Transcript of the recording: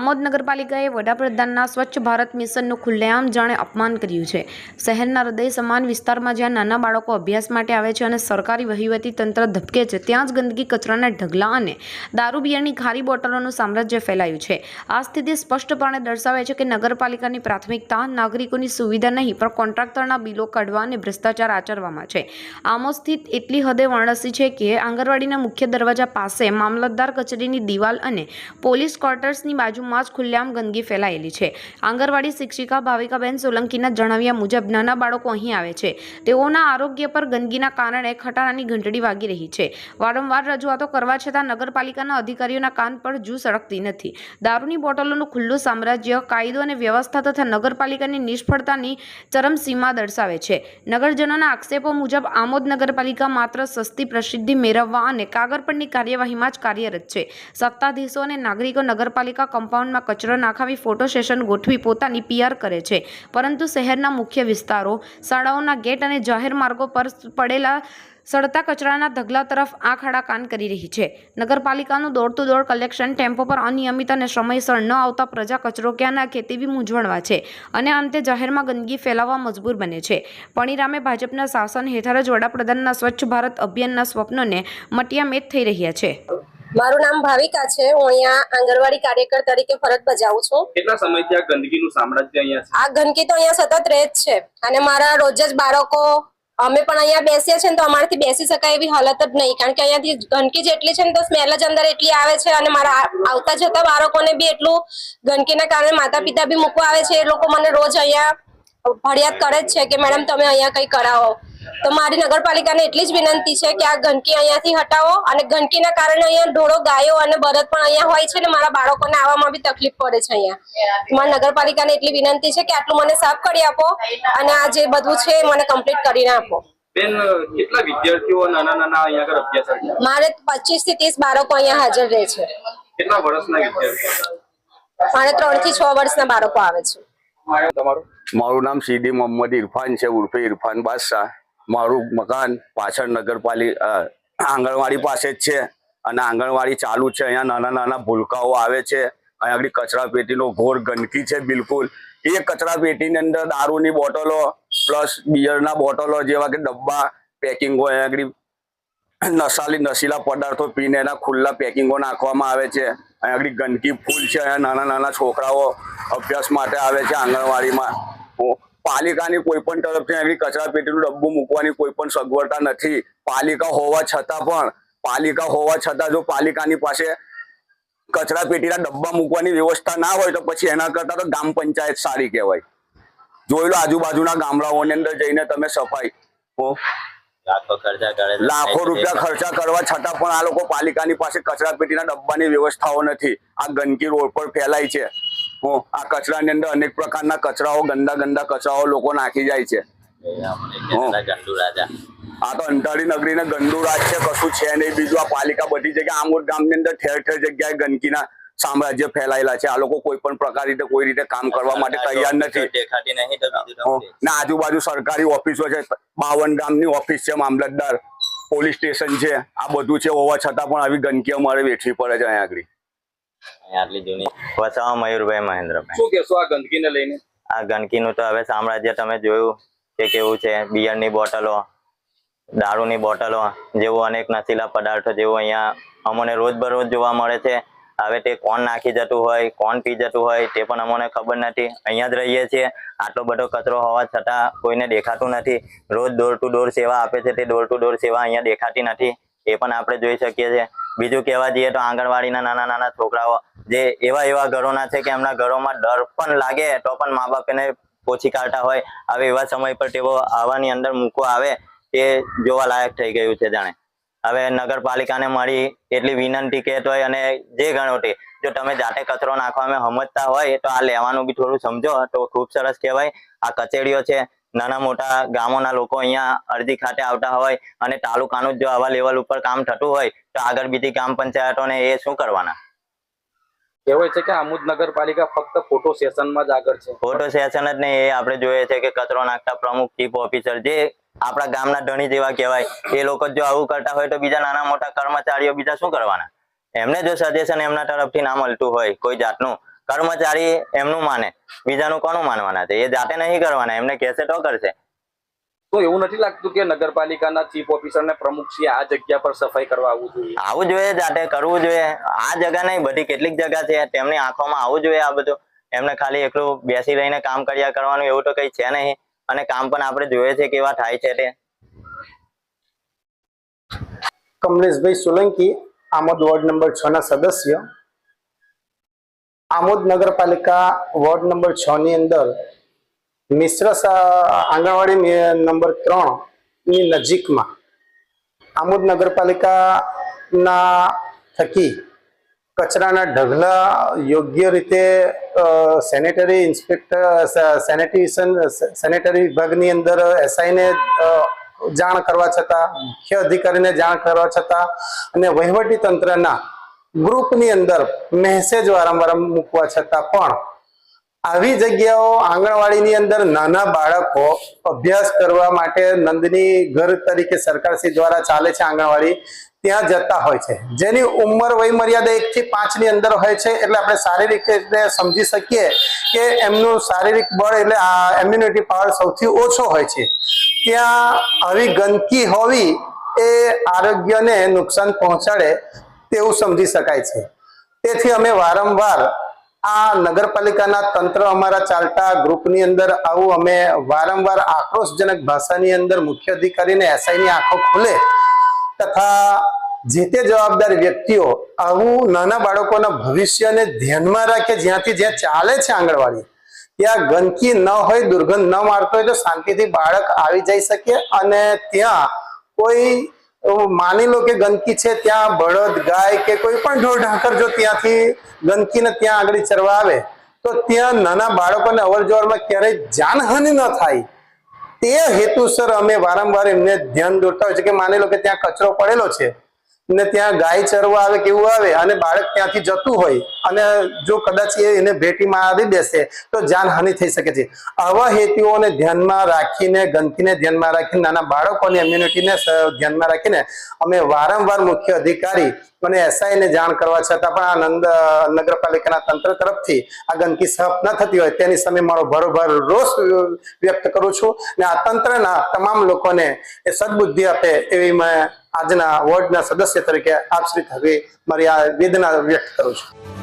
આમોદ નગરપાલિકાએ વડાપ્રધાનના સ્વચ્છ ભારત મિશનનું ખુલ્લેઆમ જાણે અપમાન કર્યું છે. શહેરના હૃદય સમાન વિસ્તારમાં જ્યાં નાના બાળકો અભ્યાસ માટે આવે છે અને સરકારી વહીવટી તંત્ર ધબકે છે, ત્યાં જ ગંદકી, કચરાના ઢગલા અને દારૂ બિયરની ખારી બોટલોનું સામ્રાજ્ય ફેલાયું છે. આ સ્થિતિ સ્પષ્ટપણે દર્શાવે છે કે નગરપાલિકાની પ્રાથમિકતા નાગરિકોની સુવિધા નહીં, પણ કોન્ટ્રાક્ટરના બિલો કાઢવા અને ભ્રષ્ટાચાર આચરવામાં છે. આમો સ્થિત એટલી હદે વર્ણસી છે કે આંગણવાડીના મુખ્ય દરવાજા પાસે મામલતદાર કચેરીની દિવાલ અને પોલીસ ક્વાર્ટર્સની બાજુમાં જ ખુલ્લેઆમ ગંદકી ફેલાયેલી છે. આંગણવાડી શિક્ષિકા ભાવિકાબેન સોલંકીના જણાવ્યા મુજબ નાના બાળકો અહીં આવે છે. તેઓના આરોગ્ય પર ગંદકીના કારણે ખટારાની ઘંટડી વાગી રહી છે. વારંવાર રજૂઆતો કરવા છતાં નગરપાલિકાના અધિકારીઓના કાન પર જૂ સળગતી નથી. દારૂની બોટલોનું ખુલ્લું સામ્રાજ્ય, કાયદો અને વ્યવસ્થા તથા નગરપાલિકાની નિષ્ફળતાની ચરમસીમા દર્શાવે છે. નગરજનોના આક્ષેપો મુજબ આમોદ નગરપાલિકા માત્ર સસ્તી પ્રસિદ્ધિ મેળવવા અને કાગળ પરની કાર્યવાહીમાં જ કાર્યરત છે. સત્તાધીશો અને નાગરિકો નગરપાલિકા કમ્પાઉન્ડમાં કચરો નાખાવી ફોટો સેશન ગોઠવી પોતાની પીઆર કરે છે. પરંતુ શહેરના મુખ્ય વિસ્તારો, શાળાઓના ગેટ અને જાહેર માર્ગો પર પડેલા સડતા કચરાના ઢગલા તરફ આંખ કાન કરી રહી છે. નગરપાલિકાનું દોડતું દોડ કલેક્શન ટેમ્પો પર અનિયમિત અને સમયસર ન આવતા પ્રજા કચરો ક્યાં નાખે તેવી મૂંઝવણમાં છે અને અંતે જાહેરમાં ગંદકી ફેલાવવા મજબૂર બને છે. પણીરામે ભાજપના શાસન હેઠળ જ વડાપ્રધાનના સ્વચ્છ ભારત અભિયાનના સ્વપ્નને મટિયામેદ થઈ રહ્યા છે. મારું નામ ભાવિકા છે. હું અહીંયા આંગણવાડી કાર્યકર તરીકે ફરજ બજાવું છું. કેટલા સમયથી આ ગંદકીનું સામ્રાજ્ય અહીંયા છે? આ ગંદકી તો અહીંયા સતત રહે જ છે. અને મારા રોજ જ બાળકો અમે પણ અહીંયા બેસીએ છીએ ને તો અમારાથી બેસી શકાય એવી હાલત જ નહીં. કારણ કે અહીંયાથી ગંદકી જેટલી છે ને તો સ્મેલ જ અંદર એટલી આવે છે અને મારા આવતા જતા બાળકોને બી એટલું ગંદકીના કારણે માતા પિતા બી મૂકવા આવે છે. એ લોકો મને રોજ અહીંયા ફરિયાદ કરે જ છે કે મેડમ તમે અહીંયા કંઈ કરાવો. તો મારી નગરપાલિકાને એટલી જ વિનંતી છે કે આ ગંદકી અહીંયાથી હટાવો અને ગંદકીના કારણે અહીંયા ઢોળો ગાયો અને બળદ પણ અહીંયા હોય છે ને મારા બાળકોને આવવામાં બી તકલીફ પડે છે અહીંયા. મારી નગરપાલિકાને એટલી વિનંતી છે કે આટલું મને સાફ કરી આપો અને આ જે બધું છે એ મને કમ્પ્લીટ કરીને આપો. બેન કેટલા વિદ્યાર્થીઓ નાના નાના અહીંયા આગળ અભ્યાસ કરે છે? મારે પચીસથી ત્રીસ બાળકો અહીંયા હાજર રહે છે. કેટલા વર્ષના વિદ્યાર્થીઓ? મારે ત્રણથી છ વર્ષના બાળકો આવે છે. તમારું? મારું નામ સીડી મોહમ્મદ ઇરફાન છે ઉર્ફે ઇરફાન બાદશાહ. મારું મકાન પાછળ નગરપાલિકા આંગણવાડી પાસે જ છે. અને આંગણવાડી ચાલુ છે. અહીંયા નાના નાના ભૂલકાઓ આવે છે. અહીંયા આગળ કચરા પેટીનો ઘોર ગંદકી છે બિલકુલ. એ કચરા પેટીની અંદર દારૂની બોટલો પ્લસ બિયરના બોટલો જેવા કે ડબ્બા, પેકિંગો અહીંયા આગળ નશાલી નશીલા પદાર્થો પીને એના ખુલ્લા પેકિંગો નાખવામાં આવે છે. અહીંયા આગળ ગંદકી ફૂલ છે. અહીંયા નાના નાના છોકરાઓ અભ્યાસ માટે આવે છે આંગણવાડીમાં. પાલિકાની કોઈ પણ તરફથી આગળ કચરા પેટીનું ડબ્બું મૂકવાની કોઈ પણ સગવડતા નથી. પાલિકા હોવા છતાં પણ પાલિકા હોવા છતાં જો પાલિકાની પાસે કચરા પેટીના ડબ્બા મૂકવાની વ્યવસ્થા ના હોય તો પછી એના કરતા તો ગામ પંચાયત સારી કહેવાય. જોઈ લો આજુબાજુના ગામડાઓની અંદર જઈને તમે સફાઈ. લાખો રૂપિયા ખર્ચા કરવા છતાં પણ આ લોકો પાલિકાની પાસે કચરા પેટીના ડબ્બાની વ્યવસ્થાઓ નથી. આ ગંદકી રોડ પર ફેલાય છે. આ કચરાની અંદર અનેક પ્રકારના કચરાઓ ગંદા ગંદા કચરાઓ લોકો નાખી જાય છે. આ તો અંધારી નગરી ને ગંદુ રાજ છે કશું છે નહીં. બીજું આ પાલિકા બધી જગ્યાએ આમોદ ગામની અંદર ઠેર ઠેર જગ્યાએ ગંદકીના સામ્રાજ્ય ફેલાયેલા છે. આ લોકો કોઈ પણ પ્રકાર રીતે કોઈ રીતે કામ કરવા માટે તૈયાર નથી? ને આજુબાજુ સરકારી ઓફિસો છે. બાવન ગામની ઓફિસ છે મામલતદાર પોલીસ સ્ટેશન છે. આ બધું છે. હોવા છતાં પણ આવી ગંદકી અમારે વેઠવી પડે છે અહીંયા આગળ. આટલી જૂની. વસાવા મયુરભાઈ મહેન્દ્રભાઈ. શું કહેશો આ ગંદકીને લઈને? આ ગંદકીનું તો હવે સામ્રાજ્ય તમે જોયું કે કેવું છે બિયરની બોટલો દારૂની બોટલો જેવું અનેક નશીલા પદાર્થો જેવું અહીંયા અમને રોજ બરોજ જોવા મળે છે. હવે તે કોણ નાખી જતું હોય કોણ પી જતું હોય તે પણ અમને ખબર નથી. અહીંયા જ રહીએ છીએ. આટલો બધો કચરો હોવા છતાં કોઈને દેખાતું નથી. રોજ ડોર ટુ ડોર સેવા આપે છે. તે ડોર ટુ ડોર સેવા અહીંયા દેખાતી નથી. એ પણ આપણે જોઈ શકીએ છીએ. બીજું કહેવા જઈએ તો આંગણવાડીના નાના નાના છોકરાઓ, જે એવા એવા ઘરોના છે કે એમના ઘરોમાં ડર પણ લાગે, તો પણ મા બાપ એને પોછી કાઢતા હોય હવે એવા સમય પર તેઓ આવાની અંદર મૂકવા આવે તે જોવા લાયક થઈ ગયું છે જાણે. હવે નગરપાલિકાને મારી એટલી વિનંતી કહેતો હોય અને જે ગણોટી જો તમે જાતે કચરો નાખવામાં સમજતા હોય, તો આ લેવાનું બી થોડું સમજો, તો ખૂબ સરસ કહેવાય. આ કચેરીઓ છે નાના મોટા ગામોના લોકો અહીંયા અરજી ખાતે આવતા હોય અને તાલુકાનું જો આવા લેવલ ઉપર કામ થતું હોય તો આગળ બીજી ગ્રામ પંચાયતોને એ શું કરવાના? કહેવાય છે કે આમોદ નગરપાલિકા ફક્ત ફોટો સેશનમાં જ આગળ છે. ફોટો સેશન જ નહીં એ આપણે જોઈએ છે કે કચરો નાખતા પ્રમુખ ચીફ ઓફિસર જે આપણા ગામના ધણી જેવા કહેવાય એ લોકો જો આવું કરતા હોય તો બીજા નાના મોટા કર્મચારીઓ બીજા શું કરવાના? એમને જો સજેશન એમના તરફથી ના મળતું હોય કોઈ જાતનું કર્મચારી એમનું માને બીજાનું કોનું માનવાના છે? એ જાતે નહીં કરવાના એમને કહેશે તો કરશે. તો એવું નથી લાગતું કે નગરપાલિકાના ચીફ ઓફિસર ને પ્રમુખ શ્રી આ જગ્યા પર સફાઈ કરવા આવવું જોઈએ? આવું જોઈએ જાતે કરવું જોઈએ. આ જગ્યા નહીં બધી કેટલીક જગ્યા છે. તેમની આંખોમાં આવવું જોઈએ આ બધું. એમને ખાલી એકલું બેસી રહીને કામ કર્યા કરવાનું એવું તો કઈ છે નહીં. અને કામ પણ આપણે જોઈએ છે કેવા થાય છે તે. કમલેશભાઈ સોલંકી આમોદ વોર્ડ નંબર છ ના સદસ્ય. આમોદ નગરપાલિકા વોર્ડ નંબર છ ની અંદર મિશ્ર આંગણવાડી નંબર ત્રણની નજીકમાં આમોદ નગરપાલિકાના થકી કચરાના ઢગલા યોગ્ય રીતે સેનેટરી ઇન્સ્પેક્ટર સેનેટેશન સેનેટરી વિભાગની અંદર એસઆઈને જાણ કરવા છતાં, મુખ્ય અધિકારીને જાણ કરવા છતાં અને વહીવટી તંત્રના ગ્રુપની અંદર મેસેજ વારંવાર મૂકવા છતાં પણ આવી જગ્યાઓ આંગણવાડીની અંદર નાના બાળકો અભ્યાસ કરવા માટે નંદની ઘર તરીકે સરકારશ્રી દ્વારા ચાલે છે આંગણવાડી, ત્યાં જતા હોય છે. જેની ઉંમર વય મર્યાદા એક થી પાંચની અંદર હોય છે, એટલે આપણે શારીરિક રીતે સમજી શકીએ કે એમનું શારીરિક બળ એટલે આ ઇમ્યુનિટી પાવર સૌથી ઓછો હોય છે. ત્યાં આવી ગંદકી હોવી એ આરોગ્યને નુકસાન પહોંચાડે તેવું સમજી શકાય છે. તેથી અમે વારંવાર આ નગરપાલિકાના તંત્ર અમારા ચાલતા ગ્રુપની અંદર આવું અમે વારંવાર આક્રોશજનક ભાષાની અંદર મુખ્ય અધિકારીને એસઆઈની આંખો ખુલે તથા જે તે જવાબદાર વ્યક્તિઓ આવું નાના બાળકોના ભવિષ્યને ધ્યાનમાં રાખે જ્યાંથી જ્યાં ચાલે છે આંગણવાડી, ત્યાં ગંદકી ન હોય, દુર્ગંધ ન મારતો હોય તો શાંતિથી બાળક આવી જઈ શકે અને ત્યાં કોઈ માની લો કે ગંદકી છે, ત્યાં બળદ, ગાય કે કોઈ પણ ઢોર, ઢાંકર જો ત્યાંથી ગંદકીને ત્યાં આગળ ચરવા આવે, તો ત્યાં નાના બાળકોને અવર જવરમાં ક્યારેય જાનહાનિ ન થાય. તે હેતુસર અમે વારંવાર એમને ધ્યાન દોરતા હોય છે કે માની લો કે ત્યાં કચરો પડેલો છે ને ત્યાં ગાય ચરવા આવે કેવું આવે અને બાળક ત્યાંથી જતું હોય અને જો કદાચ એને ભેટીમાં આવી બેસે, તો જાનહાનિ થઈ શકે છે. આવા હેતુઓને ધ્યાનમાં રાખીને, ગંદકીને ધ્યાનમાં રાખીને, નાના બાળકોની ઇમ્યુનિટીને ધ્યાનમાં રાખીને અમે વારંવાર મુખ્ય અધિકારી અને એસઆઈને જાણ કરવા છતાં પણ આ નંદ, નગરપાલિકાના તંત્ર તરફથી આ ગંદકી સફ ન થતી હોય તેની સામે મારો ભરોભર રોષ વ્યક્ત કરું છું. અને આ તંત્રના તમામ લોકોને એ સદબુદ્ધિ આપે એવી મેં આજના વોર્ડના સદસ્ય તરીકે આપ શ્રી હવે મારી આ વેદના વ્યક્ત કરું છું.